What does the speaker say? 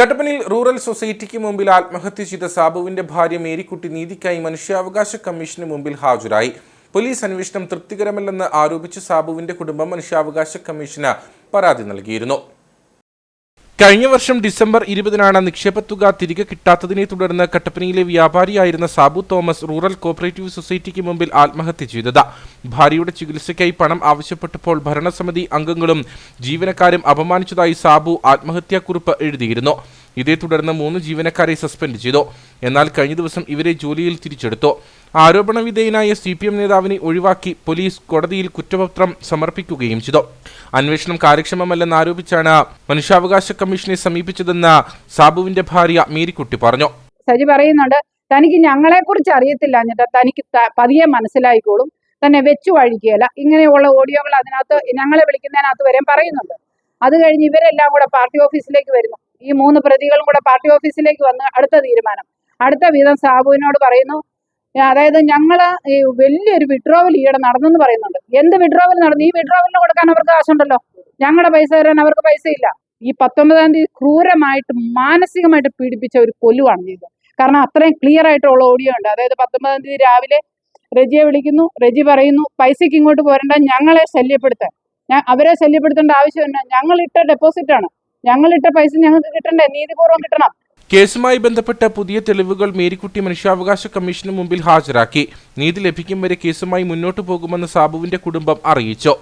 കട്ടപ്പനയിൽ റൂറൽ സൊസൈറ്റിക്ക് മുമ്പിൽ ആത്മഹത്യ ചെയ്ത സാബുവിന്റെ ഭാര്യ മേരിക്കുട്ടി നീതിക്കായി മനുഷ്യാവകാശ കമ്മീഷന് മുമ്പിൽ ഹാജരായി. പോലീസ് അന്വേഷണം തൃപ്തികരമല്ലെന്ന് ആരോപിച്ച് സാബുവിന്റെ കുടുംബം മനുഷ്യാവകാശ കമ്മീഷന് പരാതി നൽകിയിരുന്നു. കഴിഞ്ഞ വർഷം ഡിസംബർ ഇരുപതിനാണ് നിക്ഷേപത്തുക തിരികെ കിട്ടാത്തതിനെ തുടർന്ന് കട്ടപ്പനയിലെ വ്യാപാരിയായിരുന്ന സാബു തോമസ് റൂറൽ കോപ്പറേറ്റീവ് സൊസൈറ്റിക്ക് മുമ്പിൽ ആത്മഹത്യ ചെയ്തത്. ഭാര്യയുടെ ചികിത്സയ്ക്കായി പണം ആവശ്യപ്പെട്ടപ്പോൾ ഭരണസമിതി അംഗങ്ങളും ജീവനക്കാരും അപമാനിച്ചതായി സാബു ആത്മഹത്യാക്കുറിപ്പ് എഴുതിയിരുന്നു. ഇതേ തുടർന്ന് മൂന്ന് ജീവനക്കാരെ സസ്പെൻഡ് ചെയ്തു. എന്നാൽ കഴിഞ്ഞ ദിവസം ഇവരെ ജോലിയിൽ തിരിച്ചെടുത്തു. ആരോപണ വിധേയനായ സി പി എം നേതാവിനെ ഒഴിവാക്കി പോലീസ് കോടതിയിൽ കുറ്റപത്രം സമർപ്പിക്കുകയും ചെയ്തു. അന്വേഷണം കാര്യക്ഷമമല്ലെന്ന് ആരോപിച്ചാണ് മനുഷ്യാവകാശ കമ്മീഷനെ സമീപിച്ചതെന്ന് സാബുവിന്റെ ഭാര്യ മേരിക്കുട്ടി പറഞ്ഞു. സജി പറയുന്നുണ്ട് തനിക്ക് ഞങ്ങളെ കുറിച്ച് അറിയത്തില്ല. എന്നിട്ട് തനിക്ക് പതിയെ മനസ്സിലായിക്കോളും. തന്നെ വെച്ചു വഴിക്കുകയല്ല. ഇങ്ങനെയുള്ള ഓഡിയോകൾ അതിനകത്ത് ഞങ്ങളെ വിളിക്കുന്നതിനകത്ത് വരെ പറയുന്നുണ്ട്. അത് കഴിഞ്ഞ് ഇവരെല്ലാം കൂടെ പാർട്ടി ഓഫീസിലേക്ക് വരുന്നു. ഈ മൂന്ന് പ്രതികളും കൂടെ പാർട്ടി ഓഫീസിലേക്ക് വന്ന് അടുത്ത തീരുമാനം. അടുത്ത വീതം സാബുവിനോട് പറയുന്നു അതായത് ഞങ്ങൾ ഈ വലിയൊരു വിഡ്രോവൽ ഈയിടെ നടന്നെന്ന് പറയുന്നുണ്ട്. എന്ത് വിഡ്രോവൽ നടന്നു? ഈ വിഡ്രോവലിന് കൊടുക്കാൻ അവർക്ക് കാശുണ്ടല്ലോ ഞങ്ങളുടെ പൈസ തരാൻ അവർക്ക് പൈസ ഇല്ല ഈ പത്തൊമ്പതാം തീയതി ക്രൂരമായിട്ട് മാനസികമായിട്ട് പീഡിപ്പിച്ച ഒരു കൊല്ലുവാണ് ചെയ്തത്. കാരണം അത്രയും ക്ലിയർ ആയിട്ടുള്ള ഓഡിയോ ഉണ്ട്. അതായത് പത്തൊമ്പതാം തീയതി രാവിലെ റെജിയെ വിളിക്കുന്നു. റെജി പറയുന്നു പൈസയ്ക്ക് ഇങ്ങോട്ട് പോരണ്ട. ഞങ്ങളെ ശല്യപ്പെടുത്താൻ. അവരെ ശല്യപ്പെടുത്തേണ്ട ആവശ്യമില്ല ഞങ്ങൾ ഇട്ട ഡെപ്പോസിറ്റ് ആണ്. ഞങ്ങൾ ഇട്ട പൈസ ഞങ്ങൾക്ക് കിട്ടണ്ടേ? നീതിപൂർവം കിട്ടണം. കേസുമായി ബന്ധപ്പെട്ട പുതിയ തെളിവുകൾ മേരിക്കുട്ടി മനുഷ്യാവകാശ കമ്മീഷന് മുമ്പിൽ ഹാജരാക്കി. നീതി ലഭിക്കും വരെ കേസുമായി മുന്നോട്ടു പോകുമെന്ന് സാബുവിന്റെ കുടുംബം അറിയിച്ചു.